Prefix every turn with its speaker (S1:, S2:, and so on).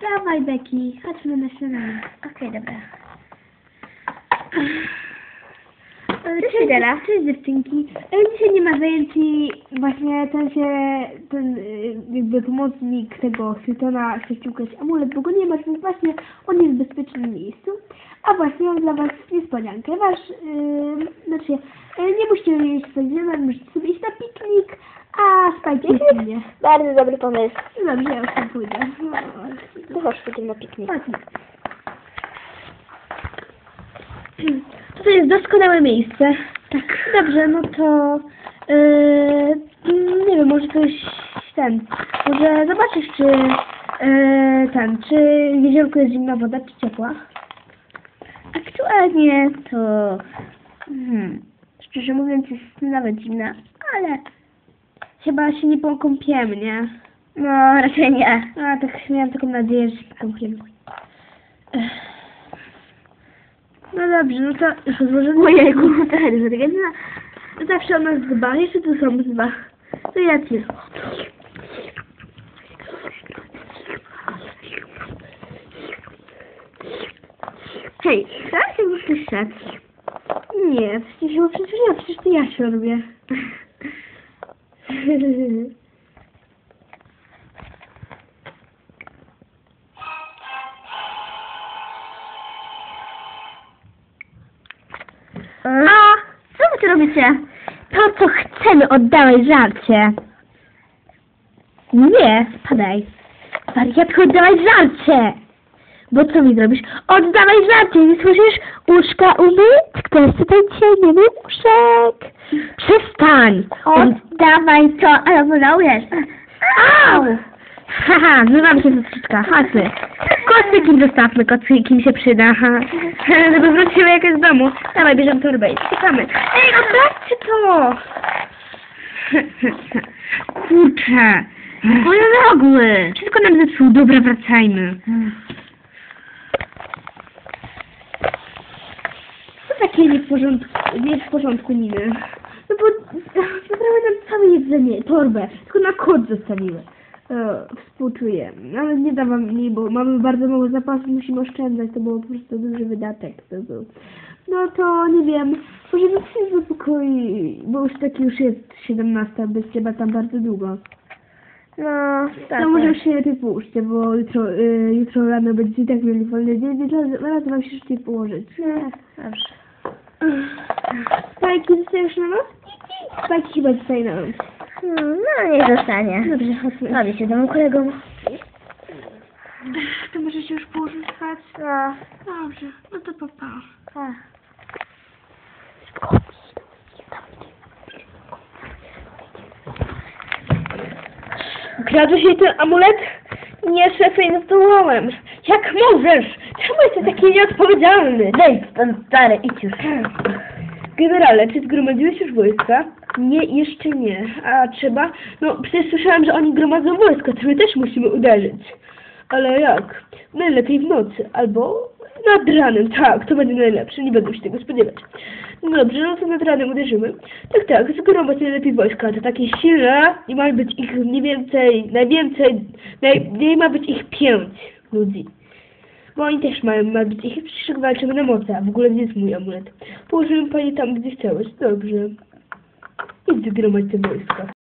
S1: Dawaj, Beki, chodźmy na śniadanie.
S2: Okej, dobra.
S1: Cześć,
S2: Fidela.
S1: Cześć dziewczynki. E, Dzisiaj nie ma zajęć i właśnie ten się, ten y, jakby pomocnik tego Syltona chce szukać amulet, bo go nie ma, więc właśnie on jest w bezpiecznym miejscu. A właśnie mam dla was niespodziankę. Wasz, yy, znaczy, y, nie musicie mieć spędzenia, możecie sobie iść na piknik, a spajcie mnie.
S2: Bardzo dobry pomysł.
S1: Dobrze, ja już tam pójdę.
S2: To chodź, pójdziemy na piknik.
S1: Chodźmy. To jest doskonałe miejsce. Tak. Dobrze, no to yy, nie wiem, może coś ten, może zobaczysz, czy yy, ten, czy w jeziorku jest zimna woda, czy ciepła?
S2: Aktualnie to... Hmm, szczerze mówiąc jest nawet zimna, ale
S1: Chyba się nie pokąpiemy, nie?
S2: no raczej nie.
S1: A, tak miałam taką nadzieję, że się pokąpiemy. Ech. No dobrze, no to już odłożymy.
S2: Ojejku, to jest takie...
S1: Zawsze o nas dba, jeszcze tu są dwa. To ja ci. Hej, teraz jak już szedł? Nie, przecież, no przecież ja, przecież to ja się robię.
S2: A, co wy tu robicie? To, co chcemy, oddawaj żarcie. Nie, spadaj. Wariatku, oddawaj żarcie. Bo co mi zrobisz? Oddawaj żarcie, nie słyszysz? Uszka umyć? Ktoś tutaj dzisiaj nie miał uszek. Przestań. Oddawaj to, albo żałujesz. Au! Haha, zrywam się ze skrzydka, chodźmy. Kotwikiem zostawmy, kotwikiem się przyda, ha. Żeby wróciły jak z domu. Dawaj, bierzemy torbę i czekamy. Ej, oddawcie to! Kurczę, moje nogły. Wszystko nam zepsuł, dobra, wracajmy.
S1: Takie nie w porządku, nie w porządku miny. No bo zabrały nam całe jedzenie, torbę, tylko na kod zostawiły. E, współczuję, ale nie dawam mniej, bo mamy bardzo mało zapasów, musimy oszczędzać, to był po prostu duży wydatek. To był. No to nie wiem, może się do pokoi, bo już taki już jest 17, bez trzeba tam bardzo długo.
S2: No, tak.
S1: To może już się lepiej połóżcie, bo jutro, y, jutro rano będziecie i tak mieli wolny dzień, więc raz- razem wam się szybciej położyć.
S2: Dobrze.
S1: Spajki zostajesz na noc? Spajki chyba zostaje na noc.
S2: No, niech zostanie.
S1: Dobrze, chodźmy.
S2: Bawię się domu kolegą.
S1: To może się już położyć spać?
S2: No,
S1: Dobrze, no to papa.
S2: tak.
S1: Kradłeś jej ten amulet? Nie, szefie, nie zdołałem. Jak możesz? Czemu jesteś taki nieodpowiedzialny?
S2: Daj ten stary, idź już.
S1: Generale, czy zgromadziłeś już wojska? Nie, jeszcze nie. A trzeba? No, przecież słyszałem, że oni gromadzą wojska, to my też musimy uderzyć. Ale jak? Najlepiej w nocy, albo nad ranem, tak, to będzie najlepsze, nie będę się tego spodziewać. No dobrze, no to nad ranem uderzymy. Tak, tak, zgromadź najlepiej wojska, to takie silne i ma być ich mniej więcej, najwięcej, naj, nie ma być ich pięć ludzi. Bo oni też mają, ma być ich, przecież walczymy na mocy, a w ogóle gdzie jest mój amulet? Położyłem pani tam, gdzie chciałeś, dobrze. Idź zgromadź te wojska.